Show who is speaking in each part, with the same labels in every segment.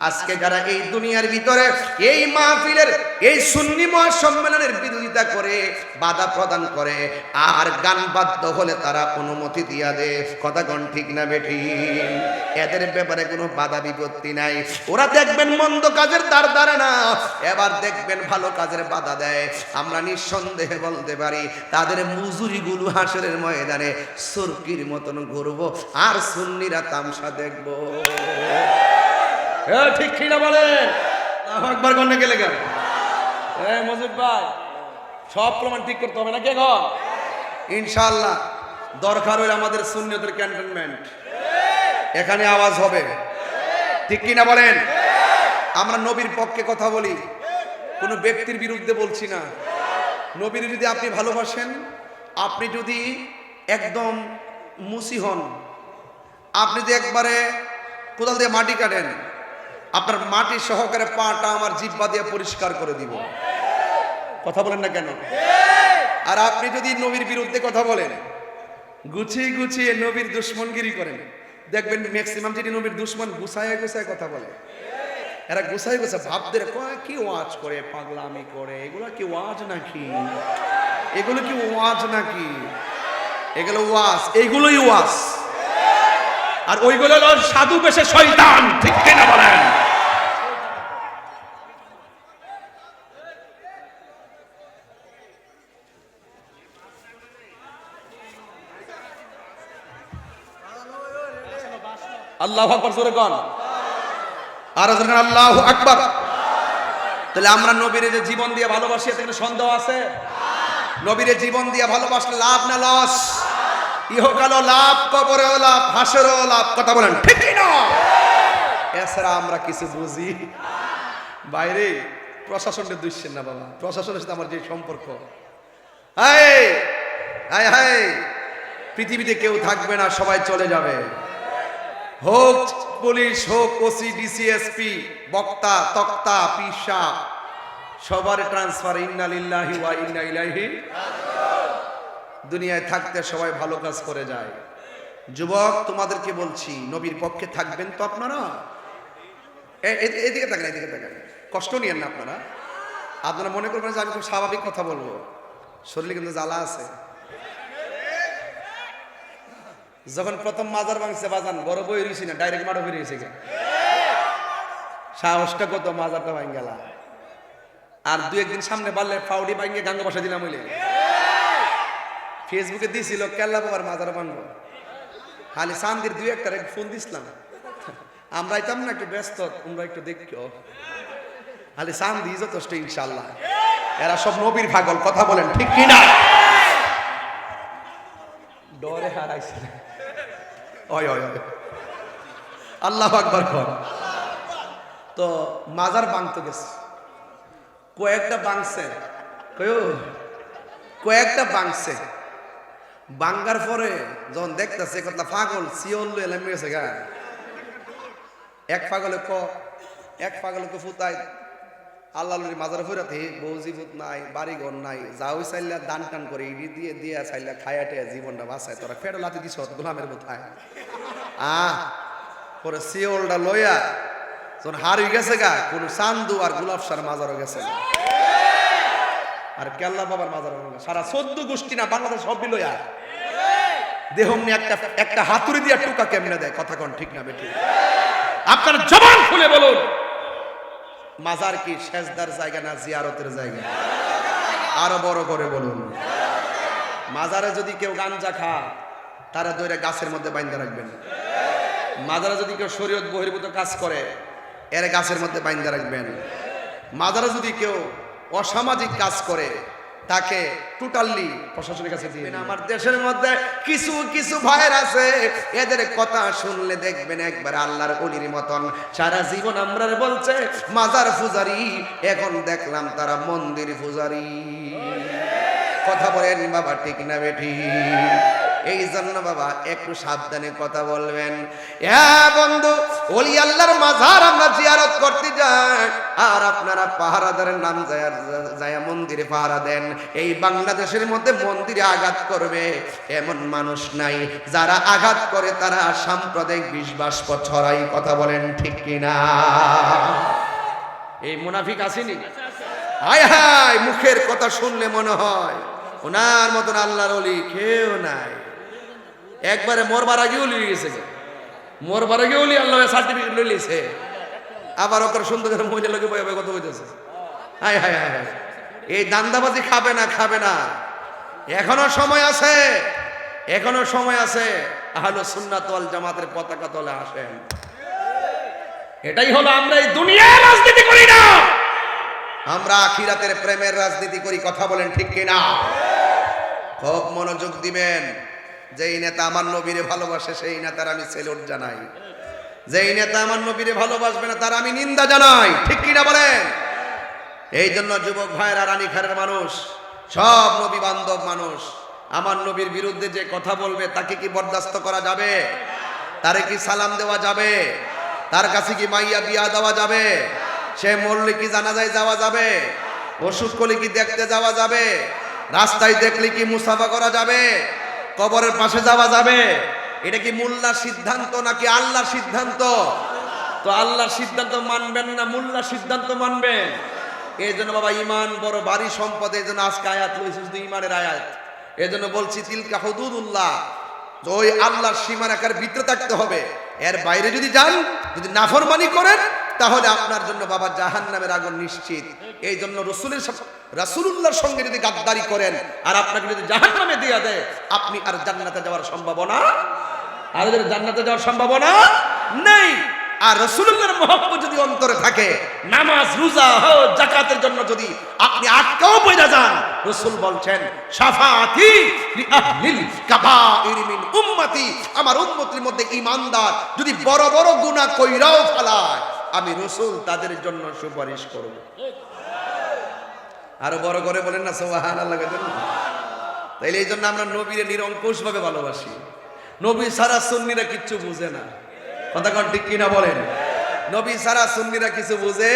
Speaker 1: আজকে যারা এই দুনিয়ার ভিতরে এই মাহফিলের, এই সুন্নি মহাসম্মেলনের বিরোধিতা করে, বাধা প্রদান করে, আর গান বাদ্য হলে তারা অনুমতি দিয়া দে, কথা কোন ঠিক না বেঠি? এদের ব্যাপারে কোনো বাধা বিপত্তি নাই। ওরা দেখবেন মন্দ কাজের দ্বার দ্বারা না, এবার দেখবেন ভালো কাজের বাধা দেয়। আমরা নিঃসন্দেহে বলতে পারি, তাদের মজুরিগুলো হাসরের ময়দানে সুরকির মতন ঘুরবো, আর সুন্নিরা তামসা দেখব।
Speaker 2: এ, ঠিক কি না বলেন একবার গন্যা গেলে গেল এ মজিদ ভাই সব প্রমাণ ঠিক করতে হবে না কে ঘর
Speaker 1: ইনশাআল্লাহ দরকার হইলে আমাদের সুন্নিয়তের ক্যান্টনমেন্ট। এখানে আওয়াজ হবে। ঠিক কি না বলেন? আমরা নবীর পক্ষে কথা বলি। কোনো ব্যক্তির বিরুদ্ধে বলছি না। নবীর যদি আপনি ভালোবাসেন আপনি যদি একদম মুসি হন আপনি যদি একবারে কোদাল দিয়ে মাটি কাটেন আপনার মাটি সহকারে পাটা আমার জিব্বা দিয়ে পরিষ্কার করে দিব। কথা বলেন না কেন? আর আপনি যদি নবীর বিরুদ্ধে কথা বলেন গুছিয়ে গুছিয়ে নবীর দুশ্মনগিরি করেন। দেখবেন ম্যাক্সিমাম যেটি নবীর দুশ্মন গুছায় গুছায় কথা বলে। এরা গুছায় গুছায় ভাবদের কয় কি ওয়াজ করে পাগলামি করে এগুলো কি ওয়াজ নাকি? এগুলো কি ওয়াজ নাকি? এগুলো ওয়াজ এইগুলোই ওয়াজ।
Speaker 2: আর ওইগুলো হলো সাধু বেশে শয়তান, ঠিক কিনা বলেন? আল্লাহ আকবার, জোরে কোন।
Speaker 1: আর আল্লাহ আকবার। তাহলে আমরা নবীর যে জীবন দিয়ে ভালোবাসি, এতে সন্দেহ আছে? নবীর জীবন দিয়ে ভালোবাসলে লাভ না লস? ইহকালও লাভ, কবরেও লাভ, হাসরেও লাভ, কথা বলেন ঠিক না? এছাড়া আমরা কিছু বুঝি। বাইরে প্রশাসনের দুইছেন না বাবা। প্রশাসনের সাথে আমার যে সম্পর্ক। হাই পৃথিবীতে কেউ থাকবে না, সবাই চলে যাবে। হোক পুলিশ, হোক ওসি ডিসিএসপি বক্তা, তক্তা, পিসা, সবার ট্রান্সফার ইন্না লিল্লাহি ওয়া ইন্না ইলাইহি দুনিয়ায় থাকতে সবাই ভালো কাজ করে যায়। যুবক, তোমাদেরকে বলছি, নবীর পক্ষে থাকবেন তো আপনারা? এদিকে থাকেন এদিকে থাকেন কষ্ট নিয়েন না আপনারা। আপনারা মনে করবেন যে আমি খুব স্বাভাবিক কথা বলব। শরীরে কিন্তু জ্বালা আছে। যখন প্রথম মাজার ভাঙছে বাজান, বড় বই রয়েছি না, ডাইরেক্ট মারো বেরিয়েছে সাহসটা কত, মাজারটা ভাঙ গেলা। আর দু একদিন সামনে বাড়লে ফাউডি ভাঙিয়ে গাঙ্গ বসা দিলাম হইলে ফেসবুকে দিয়েছিল কেল্লা বাবার মাজার ভাঙবো খালি সান্দির দুই একটা ফোন দিছিলাম। আমরা আইতাম না একটু ব্যস্ত, তোমরা একটু দেখিও। খালি সান্দি যথেষ্ট ইনশাল্লাহ এরা সব নবীর পাগল, কথা বলেন, ঠিক কিনা? ডরে হারাইছে ওই ওই আল্লাহ আকবার কর। তো মাজার বাংতে গেছে। কয়েকটা বাংছে কয়েকটা বাংছে বাঙ্গার পরে যখন দেখতেছে কথা পাগল সিওল এলাম গেছে গা। এক পাগলে ক, এক পাগলে ক ফুতাই আল্লাহ মাজার ফুরাতে বৌজি ফুত নাই বাড়ি ঘর নাই যাও চাইলে দান টান করে, ইডি দিয়ে দিয়ে চাইলে খায়া টেয়া জীবনটা বাঁচায়। তোরা ফেরো লাতি দিছ, গোলামের বোথায় আহ, পরে সিওলটা লইয়া, যখন হার গেছে গা, কোন চান্দু আর গোলাপ সার মাজারও গেছে না। আর কেল্লা বাবার মাজার সারা চোদ্দ গোষ্ঠী না, বাংলাদেশ সব লইয়া দেহমনি একটা একটা হাতুড়ি দিয়া টুকা কেমনে দেয়? কথা কোন ঠিক না বেটি?
Speaker 2: আপনার জবান খুলে বলুন।
Speaker 1: মাজার কি সেজদার জায়গা না জিয়ারতের জায়গা? আরও বড় করে বলুন। মাজারে যদি কেউ গাঞ্জা খা তারা দৈরে গাছের মধ্যে বাইন্দা রাখবেন। মাজারে যদি কেউ শরীয়ত বহির্ভূত কাজ করে, এর গাছের মধ্যে বাইন্দা রাখবেন। মাজারে যদি কেউ অসামাজিক কাজ করে তাকে টোটালি প্রশাসনের কাছে দিয়ে। আমার দেশের মধ্যে কিছু কিছু ভয়ের আছে এদের কথা শুনলে দেখবেন একবার আল্লাহর অলির মতন। সারা জীবন আমরা বলছে মাজার পূজারি এখন দেখলাম তারা মন্দির পূজারি। কথা বলেন বাবা ঠিক না বেঠি? এই জন্য বাবা, একটু সাবধানে কথা বলবেন। হ্যাঁ বন্ধু, ওলি আল্লাহর মাঝার আমরা জিয়ারত করতে যাই, আর আপনারা পাহারাদারের নাম যায় মন্দিরে পাহারা দেন। এই বাংলাদেশের মধ্যে মন্দিরে আঘাত করবে এমন মানুষ নাই। যারা আঘাত করে তারা সাম্প্রদায়িক বিশ্বাস ছড়াই, কথা বলেন ঠিক কিনা? এই মুনাফিক আসেনি? হায় হায়, মুখের কথা শুনলে মনে হয়, ওনার মতন আল্লাহর অলি কেউ নাই। একবারে মরবার আগেও লিয়ে গেছে মরবার আগেও লি আল্লাহ সার্টিফিকেট লই লিছে আবার ওকে সুন্দর করে মহিলা লোকে বয়ে কথা হইতেছে হায় হায় হায়। এই দান্দাবাজি খাবে না খাবে না। এখনও সময় আছে, এখনও সময় আছে। আহলো সুন্নাত ওয়াল জামাতের পতাকা তলে আসেন। এটাই হলো আমরা এই দুনিয়ার রাজনীতি করি না। আমরা আখিরাতের প্রেমের রাজনীতি করি, কথা বলেন ঠিক কিনা? খুব মনোযোগ দিবেন। যেই নেতা আমার নবীরে ভালোবাসে, সেই নেতার আমি সেলুট জানাই। যেই নেতা আমার নবীরে ভালোবাসবে না, তার আমি নিন্দা জানাই। ঠিক কিনা বলেন? এই জন্য যুবক ভাইয়েরা রানীখারের মানুষ, সব নবী বান্ধব মানুষ, আমার নবীর বিরুদ্ধে যে কথা বলবে, তাকে কি বরদাস্ত করা যাবে? তারে কি সালাম দেওয়া যাবে? তার কাছে কি মাইয়া বিয়া দেওয়া যাবে? সে মরলে কি জানাজায় যাওয়া যাবে? ওষুধ করলে কি দেখতে যাওয়া যাবে? রাস্তায় দেখলে কি মুসাফা করা যাবে? কবরের পাশে যাওয়া যাবে। এটা কি মোল্লার সিদ্ধান্ত নাকি আল্লাহর সিদ্ধান্ত? তো আল্লাহর সিদ্ধান্ত মানবেন না, মোল্লার সিদ্ধান্ত মানবেন। এই জন্য বাবা ইমান বড় বাড়ি সম্পদ। এই জন্য আজকে আয়াত লইছে, শুধু ইমানের আয়াত। এই জন্য বলছি, তিলকা হদুদুল্লাহ তো ওই আল্লাহর সীমারেখার ভিতরে থাকতে হবে। এর বাইরে যদি যান, যদি নাফরমানি করেন তাহলে আপনার জন্য বাবা জাহান নামের আগুন নিশ্চিত। এই জন্য রসুলের রাসুলুল্লাহর সঙ্গে যদি গাদ্দারি করেন, আর আপনাকে যদি জাহান নামে দিয়ে দেয়, আপনি আর জান্নাতে যাওয়ার সম্ভাবনা আর যদি জান্নাতে যাওয়ার সম্ভাবনা নেই। আর রসুল্লাহর মহব্বত যদি অন্তরে থাকে, নামাজ, রোজা হো জাকাতের জন্য যদি আপনি আটকাও বইরা যান, রসুল বলছেন সাফাতি উম্মতি। আমার উম্মতির মধ্যে ইমানদার যদি বড় বড় গুনাহ কইরাও ফেলায় আমি রসুল তাদের জন্য সুপারিশ করব। আরও বড় করে বলেন না, সুবহানাল্লাহ তাইলে এই জন্য আমরা নবীরে নিরঙ্কুশ ভাবে ভালোবাসি। নবী সারা সুন্নিরা কিচ্ছু বুঝে না। কথা ঠিক কিনা বলেন? নবী সারা সুন্নিরা কিছু বুঝে?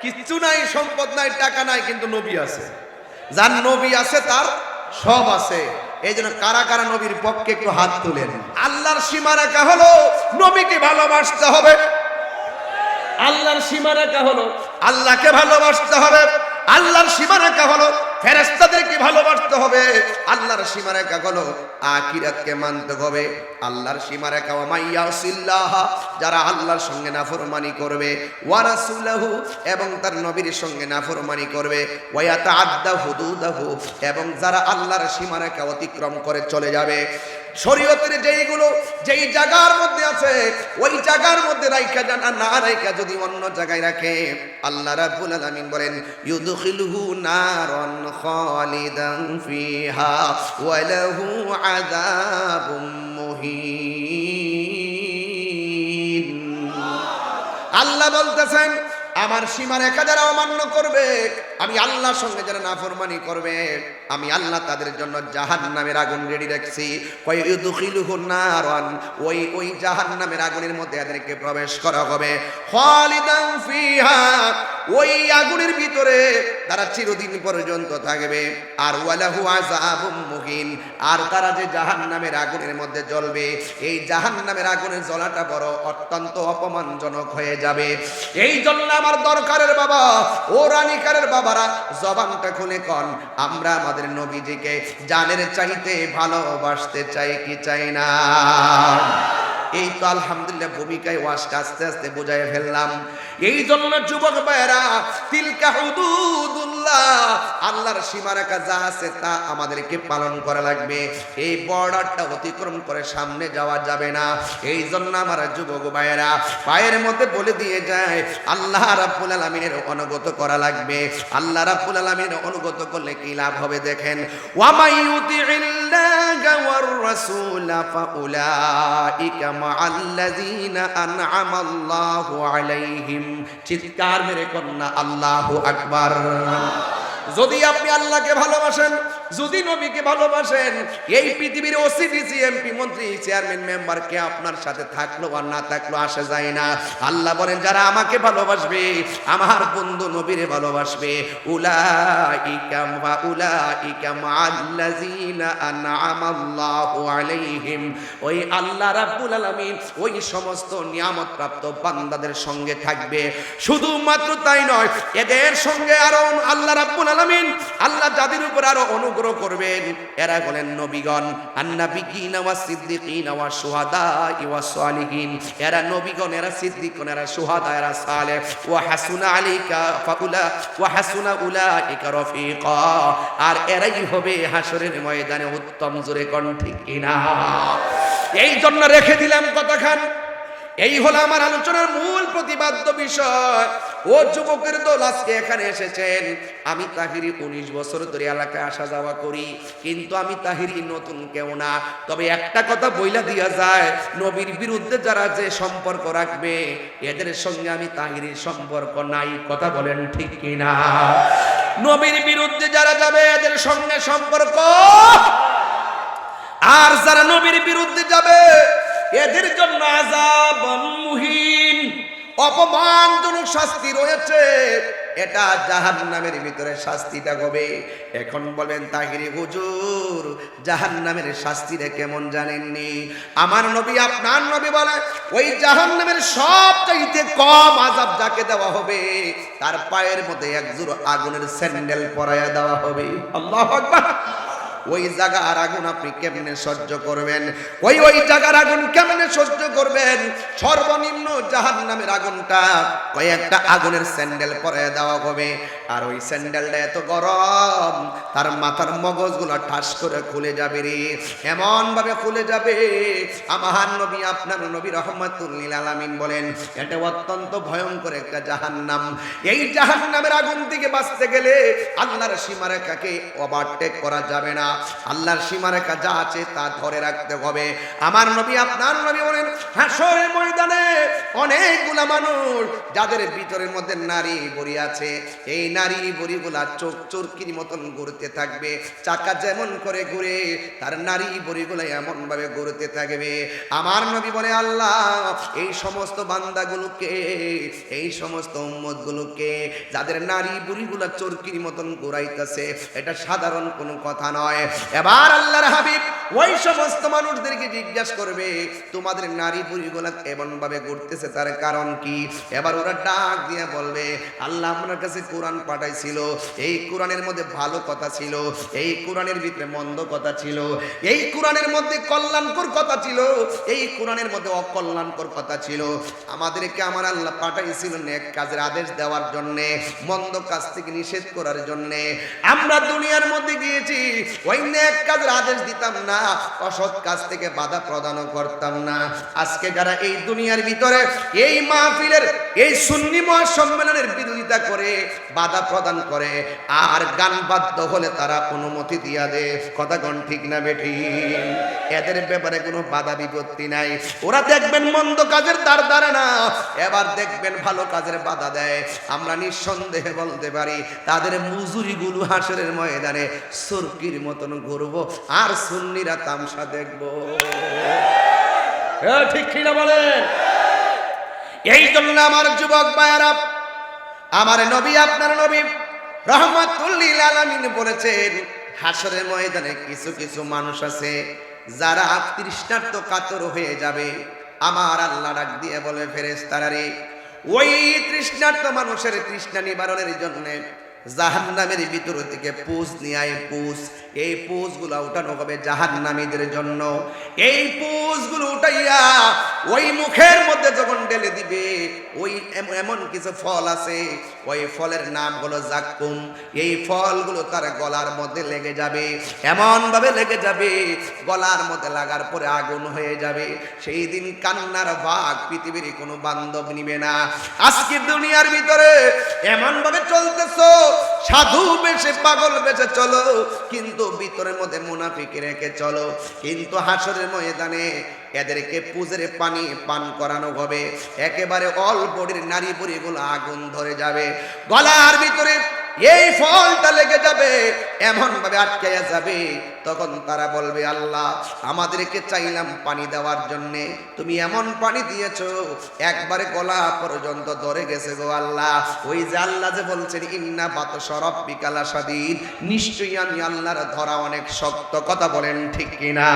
Speaker 1: কিচ্ছু নাই, সম্পদ নাই, টাকা নাই, কিন্তু নবী আছে। যার নবী আছে, তার সব আছে। এই জন্য কারা কারা নবীর পক্ষে একটু হাত তুলেন। আল্লাহর সীমারেখা হলো নবীকে ভালোবাসতে হবে। আল্লাহর সীমারেখা হলো। আল্লাহকে ভালোবাসতে হবে, আল্লাহর সীমারেখা হলো ফেরেস্তাদেরকে ভালোবাসতে হবে। আল্লাহর সীমারেখা হলো আকিরাতকে মানতে হবে। আল্লাহর সীমারেখা ওমাইয়া সিল্লাহ যারা আল্লাহর সঙ্গে নাফরমানি করবে। ওয়ারাসুলাহু এবং তার নবীর সঙ্গে নাফরমানি করবে। ওয়ায়াতা আদ্দা হুদুদাহু, এবং যারা আল্লাহর সীমারেখা অতিক্রম করে চলে যাবে। শরীয়তের যেইগুলো যেই জায়গার মধ্যে আছে, ওই জায়গার মধ্যে রাইখা জানা না রাইখা যদি অন্য জায়গায় রাখে, আল্লাহ রাব্বুল আলামিন বলেন, ইউদখিলুহু নারান খালিদান ফিহা ওয়া লাহু আযাবুম মুহিন। আল্লাহ বলতেছেন আমার সীমারেখা যারা অমান্য করবে, আমি আল্লাহর সঙ্গে যারা নাফরমানি করবে, আমি আল্লাহ তাদের জন্য জাহান নামের আগুন রেডি রাখছি। ওই ওই জাহান নামের আগুনের মধ্যে এদেরকে প্রবেশ করা হবে। ওই আগুনের ভিতরে তারা চিরদিন পর্যন্ত থাকবে। আর আর তারা যে আগুনের মধ্যে জ্বলবে, এই আগুনের জ্বলাটা বড় অত্যন্ত অপমানজনক হয়ে যাবে। এই জন্য আমার দরকারের বাবা, ও রানিকারের বাবারা, জবানটা খুলে কন। আমরা আমাদের নবীজিকে জানের চাইতে ভালোবাসতে চাই কি চাই না? এই তো আলহামদুলিল্লাহ ভূমিকায় ওয়াশটা আস্তে আস্তে বোঝায় ফেললাম। এই জন্য যুবক ভাইয়েরা, তিলকা হুদুদুল্লাহ আল্লাহর সীমারেখা যা আছে তা আমাদেরকে পালন করা লাগবে। এই বর্ডারটা অতিক্রম করে সামনে যাওয়া যাবে না। এই জন্য আমার যুবক ভাইয়েরা, পায়ের মধ্যে বলে দিয়ে যায়, আল্লাহ রাব্বুল আলামিনের অনুগত করা লাগবে। আল্লাহ রাব্বুল আলামিনের অনুগত করলে কি লাভ হবে দেখেন। ওয়ামাই ইউতিইল্লাহা ওয়ার রাসূলা ফাউলাইকা মাআল্লাযীনা আন'আমাল্লাহু আলাইহিম। চিৎকার মেরে কন্যা, আল্লাহু আকবার। যদি আপনি আল্লাহকে ভালোবাসেন যদি নবীকে ভালোবাসেন, এই পৃথিবীর ওসিডিসি এমপি মন্ত্রী চেয়ারম্যান মেম্বার কে আপনার সাথে থাকল আর না থাকল আসে যায় না। আল্লাহ বলেন, যারা আমাকে ভালোবাসবে, আমার বন্ধু নবীরে ভালোবাসবে। উলাইকা মা, উলাইকা মাআল্লাযিনা আনআমাল্লাহু আলাইহিম। ওই আল্লাহ রাব্বুল আলামিন ওই সমস্ত নিয়ামত প্রাপ্ত বান্দাদের সঙ্গে থাকবে। শুধুমাত্র তাই নয়, এদের সঙ্গে আরও আল্লাহ রাব্বুল আলামিন, আল্লাহ যাদের উপর আরও অনুগ্রহ করবেন। এরা হলেন নবীগণ। আন্নাবিকিন ওয়া সিদ্দিকিন ওয়া শুহাদা ওয়া সালিহিন। এরা নবীগণ, এরা সিদ্দিকগণ, এরা শুহাদা, এরা সালেহ। ওয়া হাসুনা আলাইকা ফাউলা, ওয়া হাসুনা উলাইকা রফিকা। আর এরাই হবে হাসরের ময়দানে উত্তম জোরে কোন ঠিক কিনা? এই জন্য রেখে দিলাম কথাখান। এই হলো আমার আলোচনার মূল প্রতিপাদ্য বিষয়। ও যুবকের দল আজকে এখানে এসেছেন। আমি তাহিরি উনিশ বছর ধরে এলাকায় আসা যাওয়া করি, কিন্তু আমি তাহিরি নতুন কেউ না। তবে একটা কথা বইলা দিয়া যায়, নবীর বিরুদ্ধে যারা যে সম্পর্ক রাখবে, এদের সঙ্গে আমি তাহিরির সম্পর্ক নাই, কথা বলেন ঠিক কিনা? নবীর বিরুদ্ধে যারা যাবে, এদের সঙ্গে সম্পর্ক? আর যারা নবীর বিরুদ্ধে যাবে, এদের জন্য আজাব মুহিন। অপমানজনক শাস্তি রয়েছে। এটা জাহান নামের ভিতরে শাস্তিটা হবে এখন বলবেন তাহিরি হুজুর জাহান নামের শাস্তিটা কেমন জানেননি? আমার নবী, আপনার নবী বলে, ওই জাহান নামের সব চাইতে কম আজাব যাকে দেওয়া হবে, তার পায়ের মধ্যে একজোর আগুনের স্যান্ডেল পরাইয়া দেওয়া হবে। আল্লাহ আকবার। ওই জায়গার আগুন আপনি কেমনে সহ্য করবেন? ওই ওই জায়গার আগুন কেমনে সহ্য করবেন? সর্বনিম্ন জাহান নামের আগুনটা কয়েকটা আগুনের স্যান্ডেল পরে দেওয়া হবে। আর ওই স্যান্ডেলটা এত গরম, তার মাথার মগজগুলো ঠাস করে খুলে যাবে রে। এমন ভাবে খুলে যাবে। আমার নবী, আপনার নবী রহমতুল্লিল আলামিন বলেন, এটা অত্যন্ত ভয়ঙ্কর একটা জাহান্নাম। এই জাহান্নামের আগুন থেকে বাঁচতে গেলে আল্লাহর সীমারেখাকে ওভারটেক করা যাবে না। আল্লাহর সীমারেখা যা আছে তা ধরে রাখতে হবে। আমার নবী, আপনার নবী বলেন, হাসরের ময়দানে অনেকগুলা মানুষ, যাদের ভিতরের মধ্যে নারী বড়ি আছে, এই নারী বড়িগুলা চোখ চোরকির মতন ঘুরতে থাকবে, চাকা যেমন করে ঘুরে, তার নারী বড়িগুলো এমন ভাবে ঘুরতে থাকবে। আমার নবী বলে, আল্লাহ, এই সমস্ত বান্দাগুলোকে, এই সমস্ত উম্মতগুলোকে, যাদের নারী বুড়িগুলা চরকির মতন ঘুরাইতেছে, এটা সাধারণ কোনো কথা নয়। এবার আল্লাহর হাবিব ওই সমস্ত মানুষদেরকে জিজ্ঞাসা করবে, তোমাদের নারী বুড়িগুলা এমন ভাবে ঘুরতেছে, তার কারণ কি? এবার ওরা ডাক দিয়ে বলবে, আল্লাহ, আপনার কাছে কোরআন পাঠাইছিল, এই কোরআনের মধ্যে ভালো কথা ছিল, এই কোরআনের ভিতরে মন্দ কথা ছিল, এই কোরআনের মধ্যে কল্যাণকর কথা ছিল, এই কোরআনের মধ্যে অকল্যাণকর কথা ছিল। আমাদেরকে আমার আল্লাহ পাঠাইছিল নেক কাজের আদেশ দেওয়ার জন্য, মন্দ কাজ থেকে নিষেধ করার জন্য। আমরা দুনিয়ার মধ্যে গিয়েছি ওই নেক কাজের আদেশ দিতাম না, অসৎ কাজ থেকে বাধা প্রদানও করতাম না। আজকে যারা এই দুনিয়ার ভিতরে এই মাহফিলের, এই সুন্নি মহাসম্মেলনের বিরোধিতা করে, বাধা প্রদান করে, আর গান বাদ্য হলে তারা অনুমতি দিয়া দে। কথা গণ ঠিক না বেঠি। এদের ব্যাপারে কোনো বাধা বিপত্তি নাই। ওরা দেখবেন মন্দ কাজের দ্বার দ্বারা না। এবার দেখবেন ভালো কাজের বাধা দেয়। আমরা নিঃসন্দেহে বলতে পারি, তাদের মজুরিগুলো হাসরের ময়দানে সুরকির মতন ঘুরবো, আর সুন্নিরা তামসা দেখব।
Speaker 2: ঠিক কিনা বলেন?
Speaker 1: এই জন্য আমার যুবক ভাইয়ারা আমার নবী, আপনার নবী রহমতুল্লিল আলামিন বলেছেন হাসরের ময়দানে কিছু কিছু মানুষ আছে যারা তৃষ্ণার্ত কাতর হয়ে যাবে। আমার আল্লাহ ডাক দিয়ে বলে ফেরেস্তারা রে, ওই তৃষ্ণার্ত মানুষের তৃষ্ণা নিবারণের জন্য জাহান্নামের ভিতর থেকে পুষ নিয়ে পুষ এই পুষগুলো উঠানো হবে জাহান্নামীদের জন্য। এই পুষগুলো উঠাইয়া ওই মুখের মধ্যে যখন ঢেলে দিবে, ওই এমন কিছু ফল আছে। ওই ফলের নাম হলো জাক্কুম। এই ফলগুলো তার গলার মধ্যে লেগে যাবে। এমন ভাবে লেগে যাবে, গলার মধ্যে লাগার পরে আগুন হয়ে যাবে। সেই দিন কান্নার ভাগ পৃথিবীর কোনো বান্ধব নিবে না। আজকে দুনিয়ার ভিতরে এমন ভাবে চলতেছো সাধু বেশে পাগল বেশে চলো, কিন্তু ভিতরের মধ্যে মুনাফিকে রেখে চলো। কিন্তু হাসরের ময়দানে এদেরকে পুজের পানি পান করানো হবে। একেবারে অল বডির নারী বুড়িগুলো আগুন ধরে যাবে। গলার ভিতরে এই ফলটা লেগে যাবে এমন ভাবে আটকাইয়া যাবে। তখন তারা বলবে, আল্লাহ, আমাদেরকে চাইলাম পানি দেওয়ার জন্য। তুমি এমন পানি দিয়েছ, একবারে গলা পর্যন্ত ধরে গেছে গো আল্লাহ। ওই যে আল্লাহ যে বলছেন, ইন্না বাত সরব বিকালা সাদিদ নিশ্চয়ই আমি আল্লাহর ধরা অনেক শক্ত কথা বলেন ঠিক কিনা?